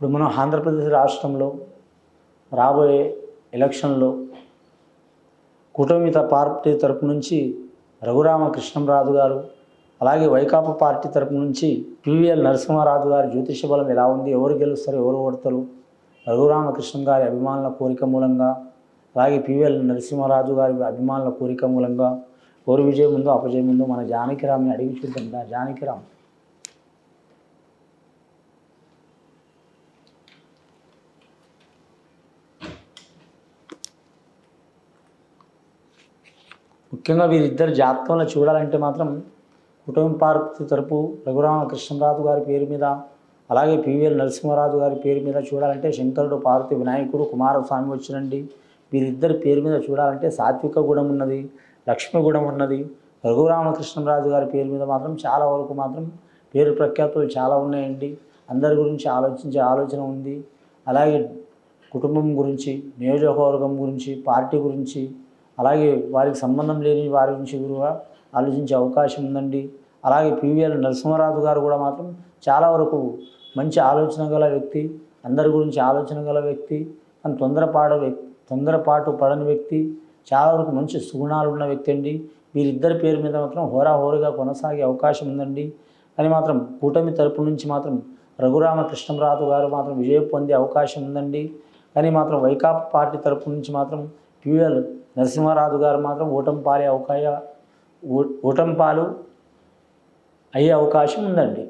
ఇప్పుడు మనం ఆంధ్రప్రదేశ్ రాష్ట్రంలో రాబోయే ఎలక్షన్లో కుటుంబిత పార్టీ తరపు నుంచి రఘురామ కృష్ణంరాజు గారు అలాగే వైకాపా పార్టీ తరపు నుంచి పివిఎల్ నరసింహారాజు గారి జ్యోతిష బలం ఎలా ఉంది ఎవరు గెలుస్తారు ఎవరు ఓడతారు రఘురామకృష్ణం గారి అభిమానుల కోరిక మూలంగా అలాగే పివిఎల్ నరసింహారాజు గారి అభిమానుల కోరిక మూలంగా ఎవరు విజయం ఉందో అపజయం ఉందో మన జానకిరామ్ని అడిగి చూద్దాం జానకిరామ్. ముఖ్యంగా వీరిద్దరు జాతకంలో చూడాలంటే మాత్రం కుటుంబ పార్క్ తరపు రఘురామ కృష్ణరాజు గారి పేరు మీద అలాగే పివిఎల్ నరసింహరాజు గారి పేరు మీద చూడాలంటే శంకరుడు పార్వతి వినాయకుడు కుమారస్వామి వచ్చినండి. వీరిద్దరి పేరు మీద చూడాలంటే సాత్విక గుణం ఉన్నది లక్ష్మి గుణం ఉన్నది. రఘురామకృష్ణరాజు గారి పేరు మీద మాత్రం చాలా వరకు మాత్రం పేరు ప్రఖ్యాతులు చాలా ఉన్నాయండి. అందరి గురించి ఆలోచించే ఆలోచన ఉంది. అలాగే కుటుంబం గురించి నియోజకవర్గం గురించి పార్టీ గురించి అలాగే వారికి సంబంధం లేని వారి గురించి కూడా ఆలోచించే అవకాశం ఉందండి. అలాగే పివిఎల్ నరసింహరాజు గారు కూడా మాత్రం చాలా వరకు మంచి ఆలోచన గల వ్యక్తి అందరి గురించి ఆలోచన గల వ్యక్తి అని తొందరపాటు వ్యక్తి తొందరపాటు పడని వ్యక్తి చాలా వరకు మంచి సుగుణాలు ఉన్న వ్యక్తి అండి. వీరిద్దరి పేరు మీద మాత్రం హోరాహోరుగా కొనసాగే అవకాశం ఉందండి. కానీ మాత్రం కూటమి తరపు నుంచి మాత్రం రఘురామ కృష్ణరాజు గారు మాత్రం విజయం పొందే అవకాశం ఉందండి. కానీ మాత్రం వైకాపా పార్టీ తరపు నుంచి మాత్రం పివిఎల్ నరసింహారాజు గారు మాత్రం ఓటమి పాలే అవకాశ ఓటమి పాలు అయ్యే అవకాశం ఉందండి.